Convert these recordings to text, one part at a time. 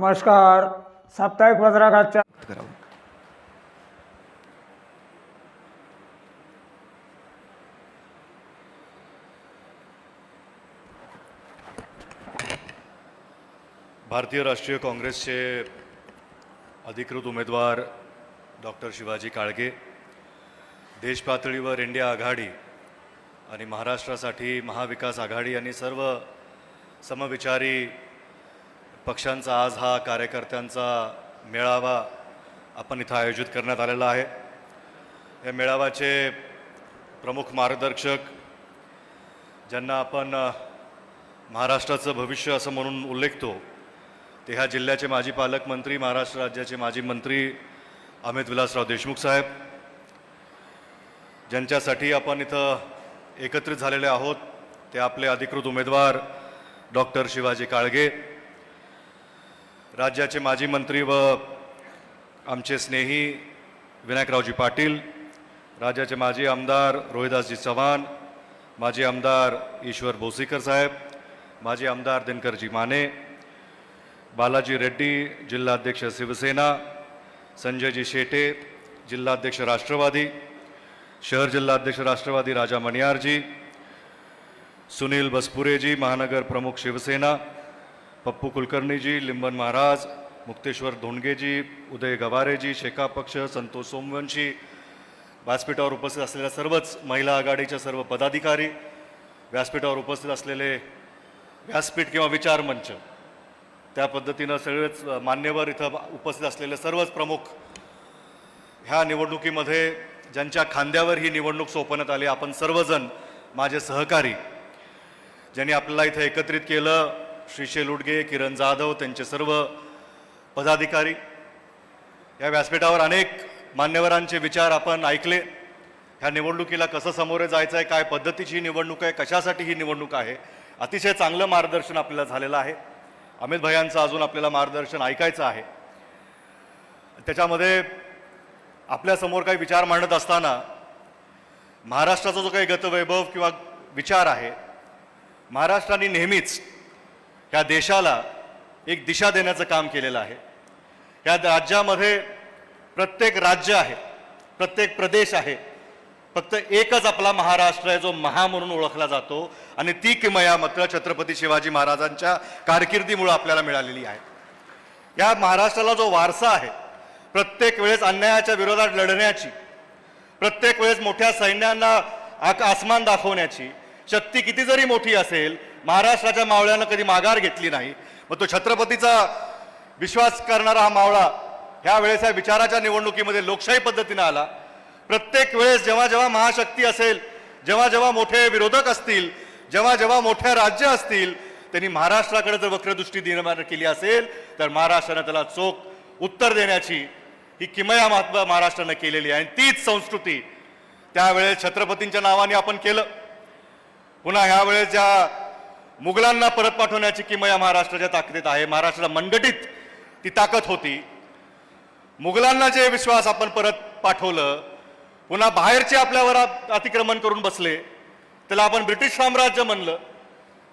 नमस्कार. साप्ताहिक वज्राघातच्या भारतीय राष्ट्रीय काँग्रेसचे अधिकृत उमेदवार डॉक्टर शिवाजी काळगे देश पातळीवर इंडिया आघाडी आणि महाराष्ट्रासाठी महाविकास आघाडी आणि सर्व समविचारी पक्षांचा आज हा कार्यकर्त्यांचा मेळावा आपण इथं आयोजित करण्यात आलेला आहे. या मेळाव्याचे प्रमुख मार्गदर्शक ज्यांना आपण महाराष्ट्राचं भविष्य असं म्हणून उल्लेखतो ते ह्या जिल्ह्याचे माजी पालकमंत्री महाराष्ट्र राज्याचे माजी मंत्री अमित विलासराव देशमुख साहेब. ज्यांच्यासाठी आपण इथं एकत्रित झालेले आहोत ते आपले अधिकृत उमेदवार डॉक्टर शिवाजी काळगे. राज्याचे माजी मंत्री व आमचे स्नेही विनायकरावजी पाटील राज्याचे माजी आमदार रोहिदासजी चव्हाण माजी आमदार ईश्वर भोसीकर साहेब माजी आमदार दिनकरजी माने बालाजी रेड्डी जिल्हाध्यक्ष शिवसेना संजयजी शेटे जिल्हाध्यक्ष राष्ट्रवादी शहर जिल्हाध्यक्ष राष्ट्रवादी राजा मणियारजी सुनील बसपुरेजी महानगर प्रमुख शिवसेना पप्पू कुलकर्णीजी लिंबन महाराज मुक्तेश्वर धोंडगेजी उदय गवारेजी शेका पक्ष संतोष सोमवंशी व्यासपीठावर उपस्थित असलेल्या सर्वच महिला आघाडीच्या सर्व पदाधिकारी व्यासपीठावर उपस्थित असलेले व्यासपीठ किंवा विचार मंच त्या पद्धतीनं सगळेच मान्यवर इथं उपस्थित असलेले सर्वच प्रमुख ह्या निवडणुकीमध्ये ज्यांच्या खांद्यावर ही निवडणूक सोपवण्यात आली आपण सर्वजण माझे सहकारी ज्यांनी आपल्याला इथं एकत्रित केलं श्रीशैल उडगे किरण जाधव त्यांचे सर्व पदाधिकारी. या व्यासपीठावर अनेक मान्यवरांचे विचार आपण ऐकले. ह्या निवडणुकीला कसं सामोरे जायचं आहे काय पद्धतीची ही निवडणूक आहे कशासाठी ही निवडणूक आहे अतिशय चांगलं मार्गदर्शन आपल्याला झालेलं आहे. अमित भैयांचं अजून आपल्याला मार्गदर्शन ऐकायचं आहे. त्याच्यामध्ये आपल्यासमोर काही विचार मांडत असताना महाराष्ट्राचा जो काही गतवैभव किंवा विचार आहे महाराष्ट्राने नेहमीच ह्या देशाला एक दिशा देण्याचं काम केलेलं आहे. या राज्यामध्ये प्रत्येक राज्य आहे प्रत्येक प्रदेश आहे. फक्त एकच आपला महाराष्ट्र आहे जो महा म्हणून ओळखला जातो आणि ती किमया मात्र छत्रपती शिवाजी महाराजांच्या कारकिर्दीमुळे आपल्याला मिळालेली आहे. या महाराष्ट्राला जो वारसा आहे प्रत्येक वेळेस अन्यायाच्या विरोधात लढण्याची प्रत्येक वेळेस मोठ्या सैन्यांना आक आसमान दाखवण्याची शक्ती किती जरी मोठी असेल महाराष्ट्राच्या मावळ्यानं कधी माघार घेतली नाही मग तो छत्रपतीचा विश्वास करणारा हा मावळा ह्या वेळेस या विचाराच्या निवडणुकीमध्ये लोकशाही पद्धतीनं आला. प्रत्येक वेळेस जेव्हा जेव्हा महाशक्ती असेल जेव्हा जेव्हा मोठे विरोधक असतील जेव्हा जेव्हा मोठे राज्य असतील त्यांनी महाराष्ट्राकडे जर वक्रदृष्टी निर्माण केली असेल तर महाराष्ट्रानं त्याला चोख उत्तर देण्याची ही किमया महात्मा महाराष्ट्रानं केलेली आहे. आणि तीच संस्कृती त्यावेळेस छत्रपतींच्या नावाने आपण केलं. पुन्हा ह्यावेळेस ज्या मुघलांना परत पाठवण्याची किमया महाराष्ट्राच्या ताकदीत आहे. महाराष्ट्राला मंडटीत ती ताकद होती. मुघलांना जे विश्वास आपण परत पाठवलं पुन्हा बाहेरचे आपल्यावर अतिक्रमण करून बसले त्याला आपण ब्रिटिश साम्राज्य म्हणलं.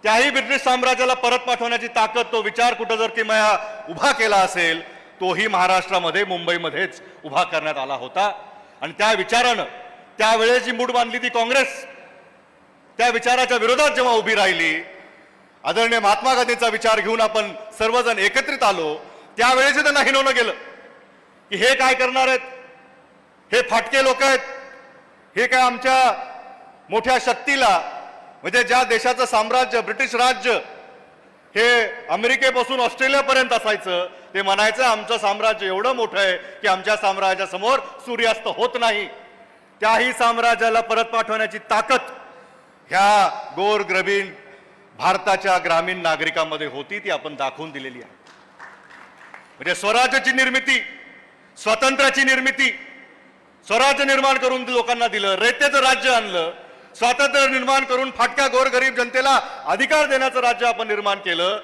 त्याही ब्रिटिश साम्राज्याला परत पाठवण्याची ताकद तो विचार कुठं जर किमया उभा केला असेल तोही महाराष्ट्रामध्ये मुंबईमध्येच उभा करण्यात आला होता. आणि त्या विचारानं त्यावेळेस जी मूड बांधली ती काँग्रेस त्या विचाराच्या विरोधात जेव्हा उभी राहिली आदरणीय महात्मा गांधींचा विचार घेऊन आपण सर्वजण एकत्रित आलो. त्यावेळेस त्यांना हिनवलं गेलं की हे काय करणार आहेत? हे फाटके लोक आहेत. हे काय आमच्या मोठ्या शक्तीला म्हणजे ज्या देशाचं साम्राज्य ब्रिटिश राज्य हे अमेरिकेपासून ऑस्ट्रेलियापर्यंत असायचं ते म्हणायचं आमचं साम्राज्य एवढं मोठं आहे की आमच्या साम्राज्यासमोर सूर्यास्त होत नाही. त्याही साम्राज्याला परत पाठवण्याची ताकद ह्या गोर ग्रबीण भारताच्या ग्रामीण नागरिकांमध्ये होती ती आपण दाखवून दिलेली आहे. म्हणजे स्वराज्याची निर्मिती स्वातंत्र्याची निर्मिती स्वराज्य निर्माण करून लोकांना दिलं रयतेचं राज्य आणलं स्वातंत्र्य निर्माण करून फाटक्या गोरगरीब जनतेला अधिकार देण्याचं राज्य आपण निर्माण केलं.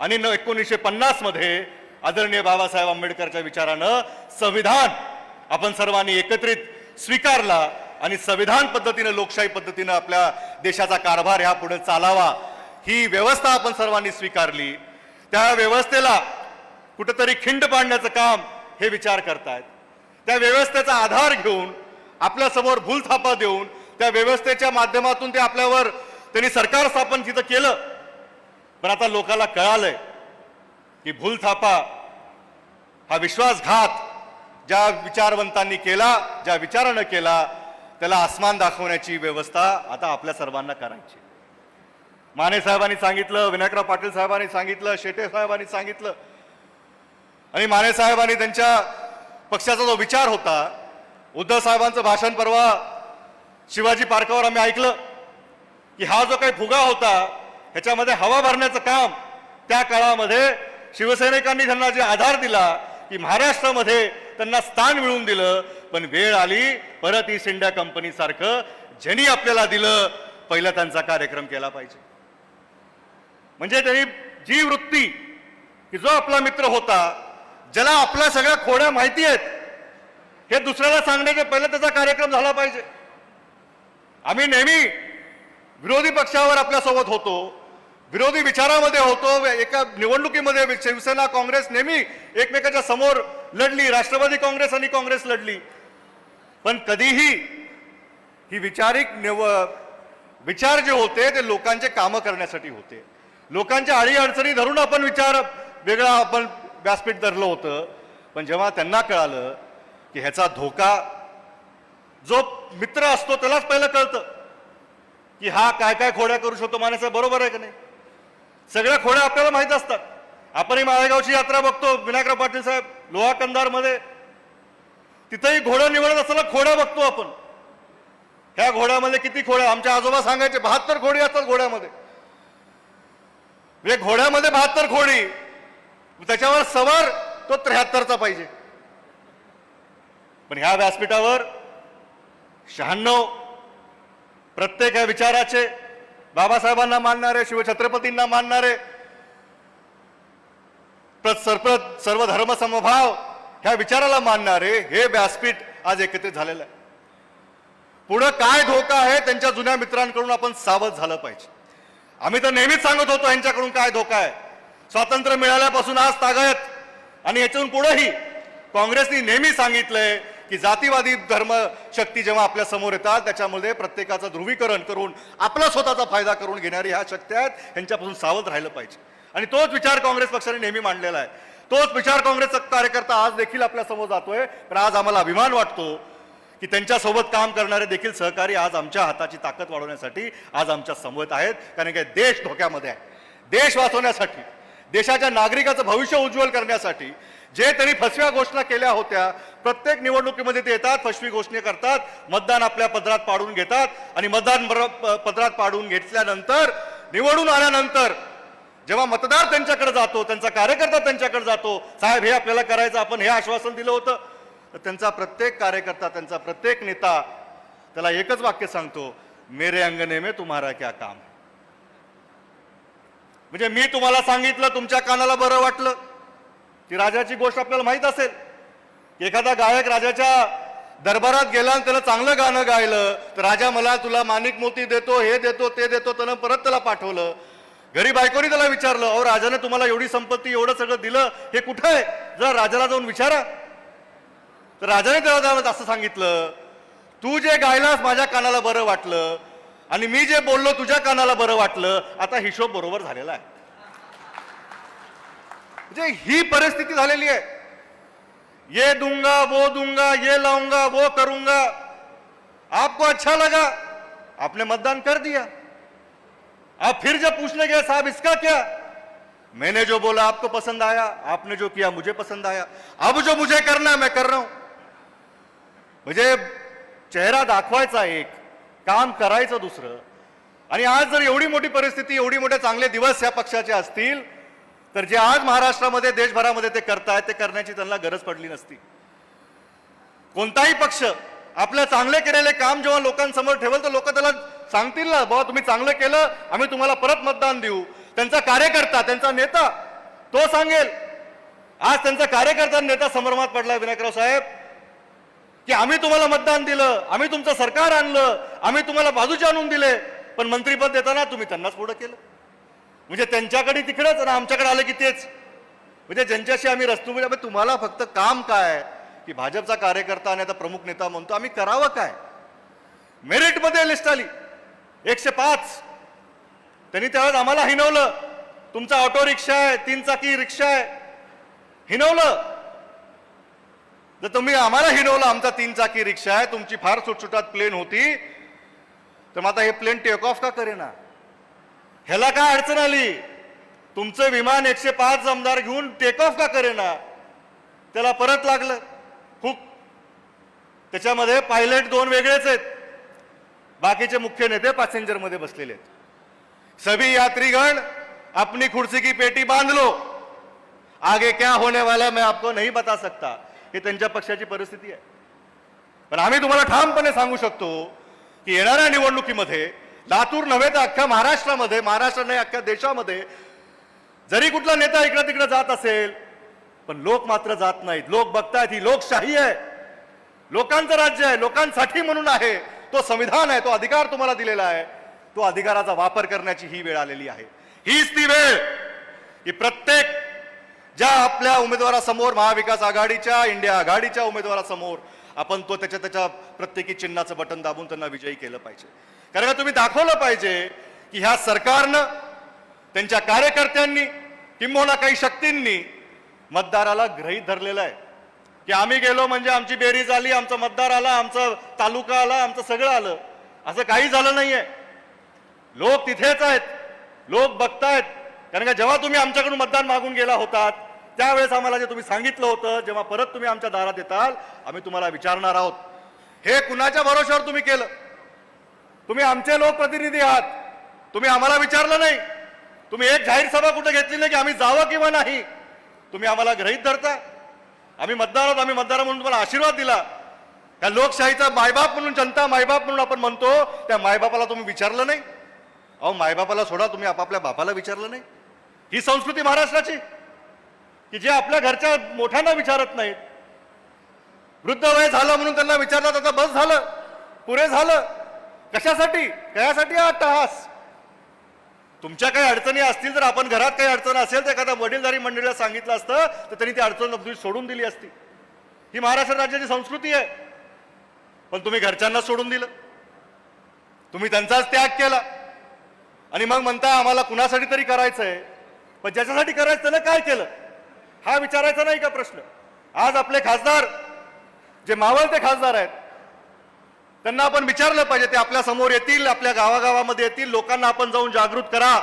आणि न एकोणीसशे पन्नासमध्ये आदरणीय बाबासाहेब आंबेडकरच्या विचारानं संविधान आपण सर्वांनी एकत्रित स्वीकारला आणि संविधान पद्धतीनं लोकशाही पद्धतीनं आपल्या देशाचा कारभार ह्या पुढे चालावा. ही व्यवस्था आपण सर्वांनी स्वीकारली. त्या व्यवस्थेला कुठंतरी खिंड पाडण्याचं काम हे विचार करतायत. त्या व्यवस्थेचा आधार घेऊन आपल्यासमोर भूलथापा देऊन त्या व्यवस्थेच्या माध्यमातून ते आपल्यावर त्यांनी सरकार स्थापन तिथं केलं पण आता लोकांना कळालंय की भूलथापा हा विश्वासघात ज्या विचारवंतांनी केला ज्या विचारानं केला त्याला आसमान दाखवण्याची व्यवस्था आता आपल्या सर्वांना करायची माने साहेबांनी सांगितलं विनायकराव पाटील साहेबांनी सांगितलं शेटे साहेबांनी सांगितलं. आणि माने साहेबांनी त्यांच्या पक्षाचा जो विचार होता उद्धव साहेबांचं भाषण परवा शिवाजी पार्कावर आम्ही ऐकलं की हा जो काही फुगा होता ह्याच्यामध्ये हवा भरण्याचं काम त्या काळामध्ये शिवसैनिकांनी त्यांना जे आधार दिला की महाराष्ट्रामध्ये त्यांना स्थान मिळवून दिलं पण वेळ आली परत ईस्ट इंडिया कंपनीसारखं ज्यांनी आपल्याला दिलं पहिला त्यांचा कार्यक्रम केला पाहिजे. म्हणजे त्यांनी जी वृत्ती की जो आपला मित्र होता ज्याला आपल्या सगळ्या खोड्या माहिती आहेत हे दुसऱ्याला सांगण्याचे पहिले त्याचा कार्यक्रम झाला पाहिजे. आम्ही नेहमी विरोधी पक्षावर आपल्यासोबत होतो विरोधी विचारामध्ये होतो एका निवडणुकीमध्ये शिवसेना काँग्रेस नेहमी एकमेकाच्या समोर लढली राष्ट्रवादी काँग्रेस आणि काँग्रेस लढली. पण कधीही ही विचारिक निव विचार जे होते ते लोकांचे कामं करण्यासाठी होते. लोकांच्या अडीअडचणी धरून आपण विचार वेगळा आपण व्यासपीठ धरलं होतं. पण जेव्हा त्यांना कळालं की ह्याचा धोका जो मित्र असतो त्यालाच पहिलं कळतं की हा काय काय खोड्या करू शकतो माणसं बरोबर आहे का नाही? सगळ्या खोड्या आपल्याला माहीत असतात. आपणही माळेगावची यात्रा बघतो विनायकराव पाटील साहेब लोहा कंधारमध्ये तिथंही घोडं निवडत असताना खोड्या बघतो आपण. ह्या घोड्यामध्ये किती खोड्या? आमच्या आजोबा सांगायचे बहात्तर खोडी असतात घोड्यामध्ये. म्हणजे घोड्यामध्ये बहात्तर खोडी. त्याच्यावर सवार तो त्र्याहत्तरचा पाहिजे. पण ह्या व्यासपीठावर शहाण्णव प्रत्येक या विचाराचे बाबासाहेबांना मानणारे शिवछत्रपतींना मानणारे सरप्रत सर्व धर्मसमभाव ह्या विचाराला मानणारे हे व्यासपीठ आज एकत्रित झालेलं आहे. पुढं काय धोका आहे त्यांच्या जुन्या मित्रांकडून आपण सावध झालं पाहिजे. आम्ही तर नेहमीच सांगत होतो यांच्याकडून काय धोका आहे. स्वातंत्र्य मिळाल्यापासून आज तागायत. आणि याच्यातून पुढेही काँग्रेसनी नेहमी सांगितलंय की जातीवादी धर्म शक्ती जेव्हा आपल्यासमोर येतात त्याच्यामध्ये प्रत्येकाचं ध्रुवीकरण करून आपला स्वतःचा फायदा करून घेणारी ह्या शक्ती आहेत यांच्यापासून सावध राहिलं पाहिजे. आणि तोच विचार काँग्रेस पक्षाने नेहमी मांडलेला आहे. तोच विचार काँग्रेसचा कार्यकर्ता आज देखील आपल्यासमोर जातोय पण आज आम्हाला अभिमान वाटतो की त्यांच्यासोबत काम करणारे देखील सहकारी आज आमच्या हाताची ताकद वाढवण्यासाठी आज आमच्या समवेत आहेत. कारण की देश धोक्यामध्ये आहे. देश वाचवण्यासाठी देशाच्या नागरिकाचं भविष्य उज्ज्वल करण्यासाठी जे त्यांनी फसव्या घोषणा केल्या होत्या प्रत्येक निवडणुकीमध्ये ते येतात फसवी घोषणा करतात मतदान आपल्या पदरात पाडून घेतात आणि मतदान पदरात पाडून घेतल्यानंतर निवडून आल्यानंतर जेव्हा मतदार त्यांच्याकडे जातो त्यांचा कार्यकर्ता त्यांच्याकडे जातो साहेब हे आपल्याला करायचं आपण हे आश्वासन दिलं होतं. तर त्यांचा प्रत्येक कार्यकर्ता त्यांचा प्रत्येक नेता त्याला एकच वाक्य सांगतो मेरे अंगने में तुम्हारा क्या काम म्हणजे मी तुम्हाला सांगितलं तुमच्या कानाला बरं वाटलं ती राजाची गोष्ट आपल्याला माहीत असेल. एखादा गायक राजाच्या दरबारात गेला आणि त्याला चांगलं गाणं गायलं तर राजा मला तुला माणिक मोती देतो हे देतो ते देतो त्यानं परत त्याला पाठवलं. घरी बायकोनी त्याला विचारलं अहो राजाने तुम्हाला एवढी संपत्ती एवढं सगळं दिलं हे कुठं आहे? जर राजाला जाऊन विचारा. तर राजाने त्याला असं सांगितलं तू जे गायलास माझ्या कानाला बरं वाटलं आणि मी जे बोललो तुझ्या कानाला बरं वाटलं आता हिशोब बरोबर झालेला आहे. म्हणजे ही परिस्थिती झालेली आहे. ये दूंगा वो दूंगा ये लाऊंगा वो करूंगा. आपको अच्छा लगा? आपने मतदान कर दिया. आप फिर जब पूछने गए साहब इसका क्या? मैंने जो बोला आपको पसंद आया आपने जो किया मुझे पसंद आया. अब जो मुझे करना है मैं कर रहा हूं. म्हणजे चेहरा दाखवायचा एक काम करायचं दुसरं. आणि आज जर एवढी मोठी परिस्थिती एवढी मोठे चांगले दिवस या पक्षाचे असतील तर जे आज महाराष्ट्रामध्ये देशभरामध्ये ते करतायत ते करण्याची त्यांना गरज पडली नसती. कोणताही पक्ष आपलं चांगले केलेले काम जेव्हा लोकांसमोर ठेवल तर लोक त्याला सांगतील ना बाबा तुम्ही चांगलं केलं आम्ही तुम्हाला परत मतदान देऊ. त्यांचा कार्यकर्ता त्यांचा नेता तो सांगेल. आज त्यांचा कार्यकर्ता नेता संभ्रमात पडला विनायकराव साहेब. की आम्ही तुम्हाला मतदान दिलं आम्ही तुमचं सरकार आणलं आम्ही तुम्हाला बाजूचे आणून दिले पण मंत्रीपद देताना तुम्ही त्यांनाच पुढं केलं. म्हणजे त्यांच्याकडे तिकडंच आणि आमच्याकडे आलं की तेच. म्हणजे ज्यांच्याशी आम्ही रस्तू म्हणजे तुम्हाला फक्त काम काय? की भाजपचा कार्यकर्ता आणि आता प्रमुख नेता म्हणतो आम्ही करावं काय? मेरिटमध्ये लिस्ट आली. एकशे पाच. त्यांनी त्यावेळेस आम्हाला हिनवलं. तुमचा ऑटो रिक्षा आहे तीन चाकी रिक्षा आहे. हिनवलं. जर तुम्ही आम्हाला हिनवलं आमचा तीन चाकी रिक्षा आहे तुमची फार सुटसुटात प्लेन होती. तर मग आता हे प्लेन टेक ऑफ का करेना? ह्याला काय अडचण आली? तुमचं विमान एकशे पाच आमदार घेऊन टेक ऑफ का करेना? त्याला परत लागलं. खूप. त्याच्यामध्ये पायलट दोन वेगळेच आहेत. बाकीचे मुख्य नेते पॅसेंजरमध्ये बसलेले आहेत. सभी यात्रीगण अपनी खुर्ची की पेटी बांध लो. आगे क्या होने वाला है मैं आपको नहीं बता सकता. हे त्यांच्या पक्षाची परिस्थिती आहे. पण आम्ही तुम्हाला ठामपणे सांगू शकतो की येणाऱ्या निवडणुकीमध्ये लातूर नव्हे तर अख्ख्या महाराष्ट्रामध्ये महाराष्ट्र नाही अख्ख्या देशामध्ये जरी कुठला नेता इकडं तिकडं जात असेल पण लोक मात्र जात नाहीत. लोक बघतायत ही लोकशाही आहे. लोकांचं राज्य आहे लोकांसाठी म्हणून आहे. तो संविधान आहे तो अधिकार तुम्हाला दिलेला आहे. तो अधिकाराचा वापर करण्याची ही वेळ आलेली आहे. हीच ती वेळ की प्रत्येक ज्या आपल्या उमेदवारासमोर महाविकास आघाडीच्या इंडिया आघाडीच्या उमेदवारासमोर आपण तो त्याच्या त्याच्या प्रत्येकी चिन्हाचं बटन दाबून त्यांना विजयी केलं पाहिजे. कारण का तुम्ही दाखवलं पाहिजे की ह्या सरकारनं त्यांच्या कार्यकर्त्यांनी किंबहुना काही शक्तींनी मतदाराला ग्रहीत धरलेलं आहे. की आम्ही गेलो म्हणजे आमची बेरीज आली आमचा मतदार आला आमचा तालुका आला आमचं सगळं आलं. असं काही झालं नाही आहे लोक तिथेच आहेत. लोक बघतायत. कारण का जेव्हा तुम्ही आमच्याकडून मतदान मागून गेला होतात त्यावेळेस आम्हाला जे तुम्ही सांगितलं होतं जेव्हा परत तुम्ही आमच्या दारात येताल आम्ही तुम्हाला विचारणार आहोत. हे कुणाच्या भरोश्यावर तुम्ही केलं? तुम्ही आमचे लोकप्रतिनिधी आहात. तुम्ही आम्हाला विचारलं नाही. तुम्ही एक जाहीर सभा कुठे घेतली नाही की आम्ही जावं किंवा नाही? तुम्ही आम्हाला ग्रहित धरता. आम्ही मतदार आहोत आम्ही मतदार म्हणून तुम्हाला आशीर्वाद दिला. त्या लोकशाहीचा मायबाप म्हणून जनता मायबाप म्हणून आपण म्हणतो त्या मायबापाला तुम्ही विचारलं नाही. अहो मायबापाला सोडा तुम्ही आपापल्या बापाला विचारलं नाही. ही संस्कृती महाराष्ट्राची. की जे आपल्या घरच्या मोठ्यांना विचारत नाहीत. वृद्ध वय झालं म्हणून त्यांना विचारलं त्याचं बस झालं पुरे झालं. कशासाठी? कशासाठी हा अट्टहास? तुमच्या काही अडचणी असतील तर आपण घरात काही अडचण असेल तर एखाद्या वडीलधारी मंडळीला सांगितलं असतं तर त्यांनी ती अडचण अगदी सोडून दिली असती. ही महाराष्ट्र राज्याची संस्कृती आहे. पण तुम्ही घरच्यांना सोडून दिलं. तुम्ही त्यांचाच त्याग केला. आणि मग म्हणता आम्हाला कुणासाठी तरी करायचं आहे पण ज्याच्यासाठी करायचं त्यानं काय केलं? हा विचारायचा नाही का प्रश्न? आज आपले खासदार जे मावळते खासदार आहेत त्यांना आपण विचारलं पाहिजे ते आपल्यासमोर येतील आपल्या गावागावामध्ये येतील लोकांना आपण जाऊन जागृत करा.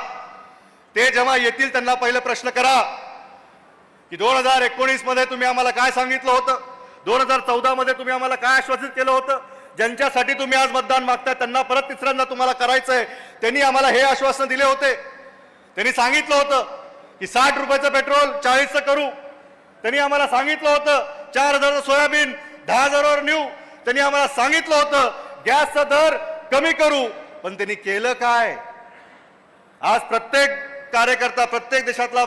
ते जेव्हा येतील त्यांना पहिलं प्रश्न करा की दोन हजार एकोणीसमध्ये तुम्ही आम्हाला काय सांगितलं होतं? दोन हजार चौदा मध्ये तुम्ही आम्हाला काय आश्वासित केलं होतं? ज्यांच्यासाठी तुम्ही आज मतदान मागताय त्यांना परत तिसऱ्यांदा तुम्हाला करायचंय. त्यांनी आम्हाला हे आश्वासन दिले होते. त्यांनी सांगितलं होतं की साठ रुपयाचं पेट्रोल चाळीसचं करू. त्यांनी आम्हाला सांगितलं होतं चार हजारचं सोयाबीन दहा हजारावर नेऊ. त्यांनी आम्हाला सांगितलं होतं गॅसचा दर कमी करू. पण त्यांनी केलं काय? आज प्रत्येक कार्यकर्ता प्रत्येक देशातला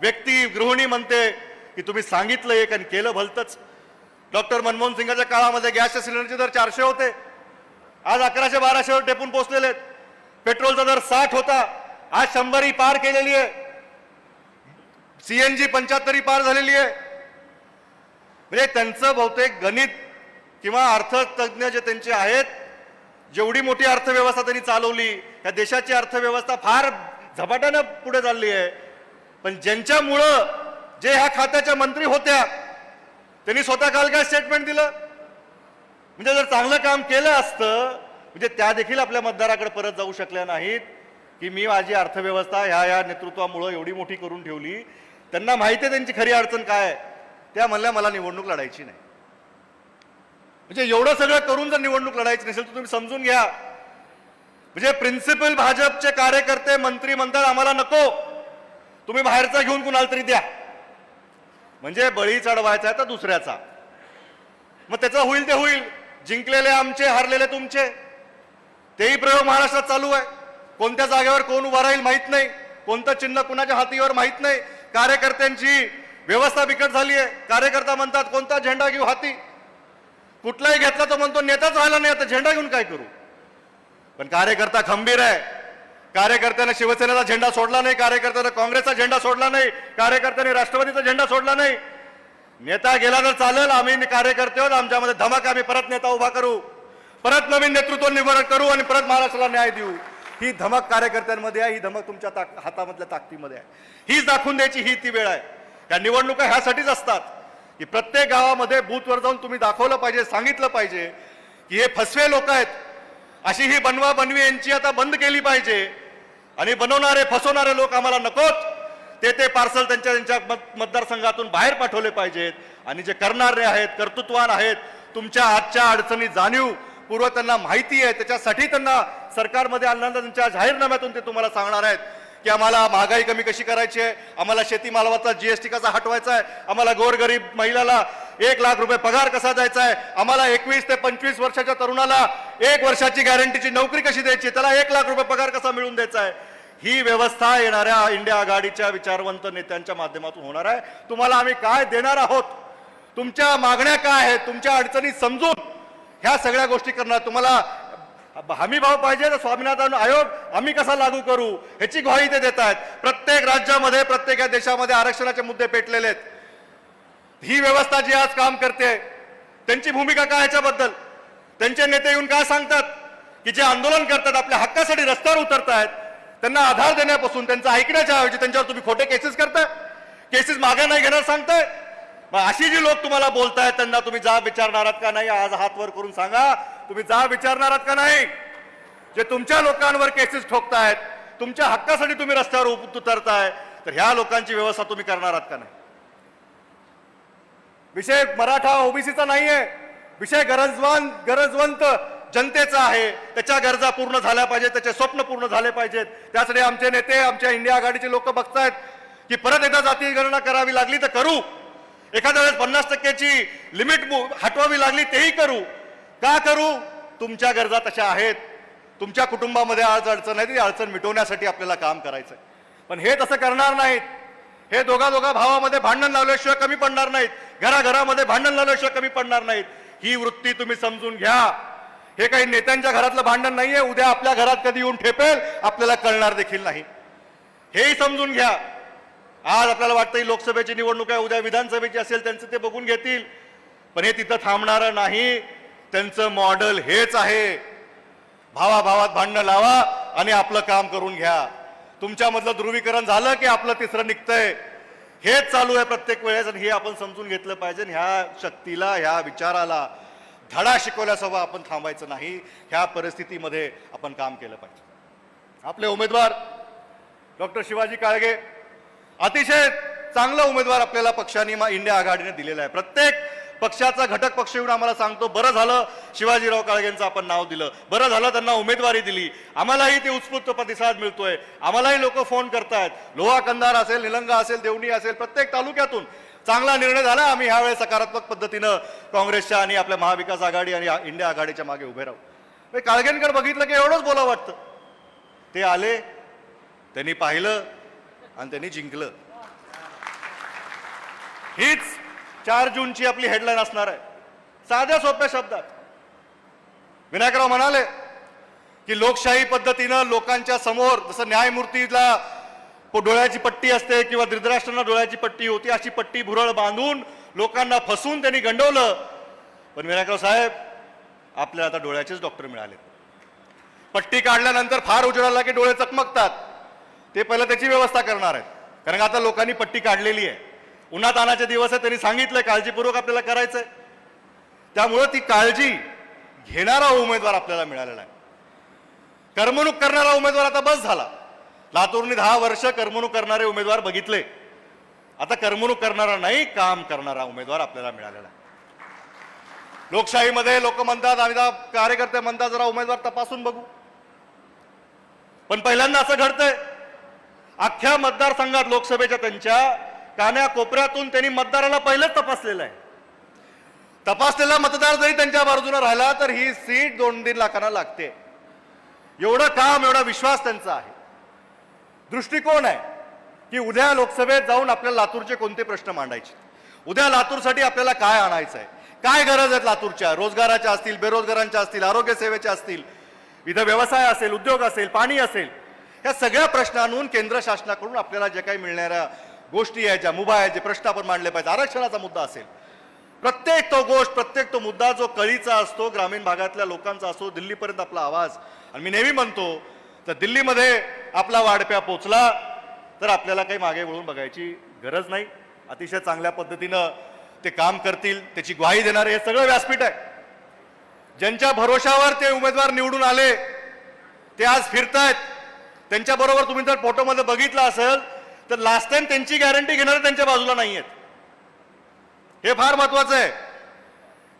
व्यक्ती गृहिणी म्हणते की तुम्ही सांगितलं एक आणि केलं भलतंच. डॉक्टर मनमोहन सिंगाच्या काळामध्ये गॅसच्या सिलेंडरचे दर चारशे होते. आज अकराशे बाराशेवर टेपून पोहोचलेले आहेत. पेट्रोलचा दर साठ होता. आज शंभरी पार केलेली आहे. सीएनजी पंच्याहत्तरी पार झालेली आहे. म्हणजे त्यांचं बहुतेक गणित किंवा अर्थतज्ञ जे त्यांचे आहेत जेवढी मोठी अर्थव्यवस्था त्यांनी चालवली या देशाची अर्थव्यवस्था फार झपाट्यानं पुढे चालली आहे. पण ज्यांच्यामुळं जे ह्या खात्याच्या मंत्री होत्या त्यांनी स्वतः काल काय स्टेटमेंट दिलं? म्हणजे जर चांगलं काम केलं असतं म्हणजे त्या देखील आपल्या मतदाराकडे परत जाऊ शकल्या नाहीत की मी माझी अर्थव्यवस्था ह्या ह्या नेतृत्वामुळं एवढी मोठी करून ठेवली त्यांना माहिती आहे त्यांची खरी अडचण काय आहे. त्या म्हणल्या मला निवडणूक लढायची नाही. म्हणजे एवढं सगळं करून जर निवडणूक लढायची नसेल तर तुम्ही समजून घ्या. म्हणजे प्रिन्सिपल भाजपचे कार्यकर्ते मंत्रिमंडळ आम्हाला नको. तुम्ही बाहेरचा घेऊन कुणाला तरी द्या. म्हणजे बळी चढवायचा आहे तर दुसऱ्याचा. मग त्याचं होईल ते होईल. जिंकलेले आमचे हारलेले तुमचे. तेही प्रयोग महाराष्ट्रात चालू आहे. कोणत्या जागेवर कोण उभा राहील माहीत नाही. कोणतं चिन्ह कुणाच्या हातीवर माहीत नाही. कार्यकर्त्यांची व्यवस्था बिकट झाली आहे कार्यकर्ता म्हणतात कोणता झेंडा घेऊ हाती? कुठलाही घेतला तो म्हणतो नेताच राहिला नाही आता झेंडा घेऊन काय करू? पण कार्यकर्ता खंबीर आहे. कार्यकर्त्याने शिवसेनेचा झेंडा सोडला नाही कार्यकर्त्याने काँग्रेसचा झेंडा सोडला नाही कार्यकर्त्याने राष्ट्रवादीचा झेंडा सोडला नाही. नेता गेला तर चालेल आम्ही कार्यकर्ते आहोत आमच्यामध्ये धमाका आम्ही परत नेता उभा करू. परत नवीन नेतृत्व निवड करू आणि परत महाराष्ट्राला न्याय देऊ. ही धमक कार्यकर्त्यांमध्ये आहे ही धमक तुमच्या ताक हातामधल्या ताकदीमध्ये आहे. हीच दाखवून द्यायची ही ती वेळ आहे. या निवडणुका ह्यासाठीच असतात की प्रत्येक गावामध्ये बूथवर जाऊन तुम्ही दाखवलं पाहिजे सांगितलं पाहिजे की हे फसवे लोक आहेत. अशी ही बनवा बनवी यांची आता बंद केली पाहिजे. आणि बनवणारे फसवणारे लोक आम्हाला नकोत. ते ते पार्सल त्यांच्या त्यांच्या मत मतदारसंघातून बाहेर पाठवले पाहिजेत. आणि जे करणारे आहेत कर्तृत्वान आहेत तुमच्या आजच्या अडचणी जाणीव पूर्व त्यांना माहिती आहे. त्याच्यासाठी त्यांना सरकारमध्ये आणल्यानंतर त्यांच्या जाहीरनाम्यातून ते तुम्हाला सांगणार आहेत की आम्हाला महागाई कमी कशी करायची आहे? आम्हाला शेतीमालावरचा जीएसटी कसा हटवायचा आहे? आम्हाला गोरगरीब महिलाला एक लाख रुपये पगार कसा द्यायचा आहे? आम्हाला एकवीस ते पंचवीस वर्षाच्या तरुणाला एक वर्षाची गॅरंटीची नोकरी कशी द्यायची त्याला एक लाख रुपये पगार कसा मिळून द्यायचा आहे? ही व्यवस्था येणाऱ्या इंडिया आघाडीच्या विचारवंत नेत्यांच्या माध्यमातून होणार आहे. तुम्हाला आम्ही काय देणार आहोत? तुमच्या मागण्या काय आहेत? तुमच्या अडचणी समजून ह्या सगळ्या गोष्टी करणार. तुम्हाला हमी भाव पाहिजे तर स्वामीनाथन आयोग आम्ही कसा लागू करू ह्याची ग्वाही ते देत आहेत प्रत्येक राज्यामध्ये प्रत्येक या देशामध्ये आरक्षणाचे मुद्दे पेटलेले आहेत. ही व्यवस्था जी आज काम करते त्यांची भूमिका काय ह्याच्याबद्दल? त्यांचे नेते येऊन काय सांगतात? की जे आंदोलन करतात आपल्या हक्कासाठी रस्त्यावर उतरतायत त्यांना आधार देण्यापासून त्यांचं ऐकण्याच्या ऐवजी त्यांच्यावर तुम्ही खोटे केसेस करताय. केसेस मागे नाही घेणार सांगताय. असे अशी जी लोक तुम्हाला बोलतायत त्यांना तुम्ही जा विचारणार आहात का नाही आज हात वर करून सांगा. तुम्ही जा विचारणार आहात का नाही? जे तुमच्या लोकांवर केसेस ठोकतायत तुमच्या हक्कासाठी तुम्ही रस्त्यावर उप- उतरताय तर ह्या लोकांची व्यवस्था तुम्ही करणार आहात का नाही? विषय मराठा ओबीसीचा नाहीये. विषय गरजवान गरजवंत जनतेचा आहे. त्याच्या गरजा पूर्ण झाल्या पाहिजेत त्याचे स्वप्न पूर्ण झाले पाहिजेत. त्यासाठी आमचे नेते आमच्या इंडिया आघाडीचे लोक बघतायत की परत एकदा जाती गणना करावी लागली तर करू. एखाद्या वेळेस पन्नास टक्क्याची लिमिट हटवावी लागली तेही करू. का करू? तुमच्या गरजा तशा आहेत. तुमच्या कुटुंबामध्ये आज अडचण आहे ती अडचण मिटवण्यासाठी आपल्याला काम करायचं आहे पण हे तसं करणार नाहीत. हे दोघा दोघा भावामध्ये भांडण लावल्याशिवाय कमी पडणार नाहीत. घराघरामध्ये भांडण लावल्याशिवाय कमी पडणार नाहीत. ही वृत्ती तुम्ही समजून घ्या. हे काही नेत्यांच्या घरातलं भांडण नाहीये. उद्या आपल्या घरात कधी येऊन ठेपेल आपल्याला कळणार देखील नाही. हेही समजून घ्या. आज आपल्याला वाटतं ही लोकसभेची निवडणूक आहे उद्या विधानसभेची असेल त्यांचं ते बघून घेतील. पण हे तिथं थांबणारं नाही. त्यांचं मॉडेल हेच आहे. भावाभावात भांडणं लावा आणि आपलं काम करून घ्या. तुमच्यामधलं ध्रुवीकरण झालं की आपलं तिसरं निघतंय. हेच चालू आहे प्रत्येक वेळेस आणि हे आपण समजून घेतलं पाहिजे आणि ह्या शक्तीला ह्या विचाराला धडा शिकवल्यासोबत आपण थांबायचं नाही. ह्या परिस्थितीमध्ये आपण काम केलं पाहिजे. आपले उमेदवार डॉक्टर शिवाजी काळगे अतिशय चांगला उमेदवार आपल्याला पक्षाने मा- इंडिया आघाडीने दिलेला आहे. प्रत्येक पक्षाचा घटक पक्ष येऊन आम्हाला सांगतो बरं झालं शिवाजीराव काळगेंचं आपण नाव दिलं. बरं झालं त्यांना उमेदवारी दिली. आम्हालाही ते उत्स्फूर्त प्रतिसाद मिळतोय. आम्हालाही लोक फोन करतायत. लोहा कंदार असेल निलंगा असेल देवणी असेल प्रत्येक तालुक्यातून चांगला निर्णय झाला. आम्ही ह्यावेळेस सकारात्मक पद्धतीनं काँग्रेसच्या आणि आपल्या महाविकास आघाडी आणि इंडिया आघाडीच्या मागे उभे राहू. काळगेंकडे बघितलं की एवढंच बोला वाटतं. ते आले त्यांनी पाहिलं आणि त्यांनी जिंकलं. हीच चार जूनची आपली हेडलाईन असणार आहे. साध्या सोप्या शब्दात. विनायकराव म्हणाले की लोकशाही पद्धतीनं लोकांच्या समोर जसं न्यायमूर्तीला डोळ्याची पट्टी असते किंवा धृतराष्ट्रांना डोळ्याची पट्टी होती अशी पट्टी भुरळ बांधून लोकांना फसून त्यांनी गंडवलं. पण विनायकराव साहेब आपल्याला आता डोळ्याचेच डॉक्टर मिळाले पट्टी काढल्यानंतर फार उजेडाला की डोळे चकमकतात. ते पहिलं त्याची व्यवस्था करणार आहेत. कारण आता लोकांनी पट्टी काढलेली आहे. उन्हात आणाचे दिवस आहे त्यांनी सांगितलं काळजीपूर्वक आपल्याला करायचंय. त्यामुळं ती काळजी घेणारा उमेदवार आपल्याला मिळालेला आहे. करमणूक करणारा उमेदवार आता बस झाला. लातूरने दहा वर्ष करमणूक करणारे उमेदवार बघितले. आता करमणूक करणारा नाही काम करणारा उमेदवार आपल्याला मिळालेला आहे. लोकशाहीमध्ये लोक म्हणतात आम्ही कार्यकर्ते म्हणतात जरा उमेदवार तपासून बघू. पण पहिल्यांदा असं घडतंय. अख्ख्या मतदारसंघात लोकसभेच्या त्यांच्या कान्या कोपऱ्यातून त्यांनी मतदाराला पहिलंच तपासलेलं आहे. तपासलेला मतदार जरी त्यांच्या बाजूने राहिला तर ही सीट दोन तीन लाखांना लागते. एवढं काम एवढा विश्वास त्यांचा आहे. दृष्टिकोन आहे की उद्या लोकसभेत जाऊन आपल्याला लातूरचे कोणते प्रश्न मांडायचे? उद्या लातूरसाठी आपल्याला काय आणायचं आहे काय गरज आहेत लातूरच्या? रोजगाराच्या असतील बेरोजगारांच्या असतील आरोग्य सेवेच्या असतील इथं व्यवसाय असेल उद्योग असेल पाणी असेल या सगळ्या प्रश्नांहून केंद्र शासनाकडून आपल्याला जे काही मिळणाऱ्या गोष्टी आहेत ज्या मुभा आहेत जे प्रश्न आपण मांडले पाहिजे आरक्षणाचा मुद्दा असेल. प्रत्येक तो गोष्ट प्रत्येक तो मुद्दा जो कळीचा असतो ग्रामीण भागातल्या लोकांचा असतो दिल्लीपर्यंत आपला आवाज. आणि मी नेहमी म्हणतो तर दिल्लीमध्ये आपला वाढप्या पोचला तर आपल्याला काही मागे वळून बघायची गरज नाही. अतिशय चांगल्या पद्धतीनं ते काम करतील त्याची ग्वाही देणारे हे सगळं व्यासपीठ आहे. ज्यांच्या भरोशावर ते उमेदवार निवडून आले ते आज फिरतायत. त्यांच्याबरोबर तुम्ही जर फोटोमध्ये बघितलं असेल तर लास्ट टाइम त्यांची गॅरंटी घेणारे त्यांच्या बाजूला नाही आहेत हे फार महत्वाचं आहे.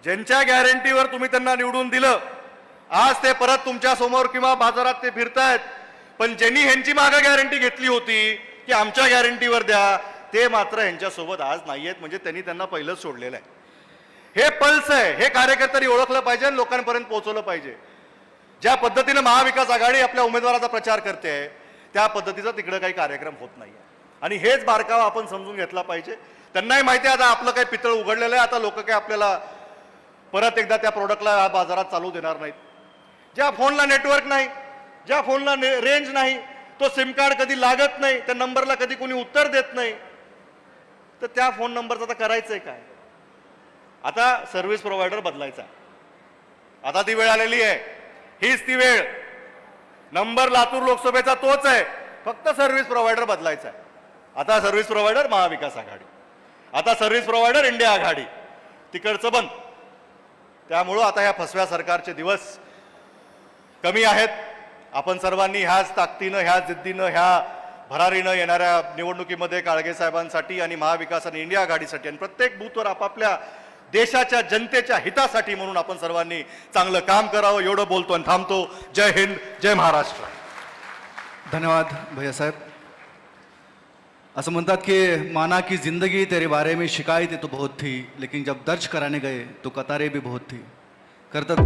ज्यांच्या गॅरंटीवर तुम्ही त्यांना निवडून दिलं आज ते परत तुमच्यासमोर किंवा बाजारात ते फिरतायत पण ज्यांनी ह्यांची मागं गॅरंटी घेतली होती की आमच्या गॅरंटीवर द्या ते मात्र ह्यांच्यासोबत आज नाही आहेत म्हणजे त्यांनी त्यांना पहिलंच सोडलेलं आहे. हे पल्स आहे. हे कार्यकर्त्यांनी ओळखलं पाहिजे आणि लोकांपर्यंत पोहोचवलं पाहिजे. ज्या पद्धतीनं महाविकास आघाडी आपल्या उमेदवाराचा प्रचार करते आहे त्या पद्धतीचा तिकडं काही कार्यक्रम होत नाही आणि हेच बारकावा आपण समजून घेतला पाहिजे. त्यांनाही माहिती आहे आता आपलं काही पितळ उघडलेलं आहे आता लोक काही आपल्याला परत एकदा त्या प्रोडक्टला बाजारात चालू देणार नाहीत. ज्या फोनला नेटवर्क नाही ज्या फोनला ने रेंज नाही तो सिम कार्ड कधी लागत नाही त्या नंबरला कधी कोणी उत्तर देत नाही तर त्या फोन नंबरचं आता करायचं आहे काय? आता सर्व्हिस प्रोव्हायडर बदलायचा. आता ती वेळ आलेली आहे. हीच ती वेळ. नंबर लातूर लोकसभेचा तोच आहे. फक्त सर्व्हिस प्रोव्हायडर बदलायचा आहे. आता सर्व्हिस प्रोव्हायडर महाविकास आघाडी. आता सर्व्हिस प्रोव्हायडर इंडिया आघाडी. तिकडचं बंद. त्यामुळं आता ह्या फसव्या सरकारचे दिवस कमी आहेत. आपण सर्वांनी ह्याच ताकदीनं ह्याच जिद्दीनं ह्या भरारीनं येणाऱ्या निवडणुकीमध्ये काळगे साहेबांसाठी आणि महाविकास आणि इंडिया आघाडीसाठी आणि प्रत्येक बूथवर आपापल्या देशाच्या जनतेच्या हितासाठी म्हणून आपण सर्वांनी चांगलं काम करावं एवढं बोलतो आणि थांबतो. जय हिंद जय महाराष्ट्र. धन्यवाद भैयासाहेब असं म्हणतात की माना की जिंदगी तेरे बारे में शिकायतें तो बहुत थी लेकिन जब दर्ज कराने गए तो कतारें भी बहुत थी. करतात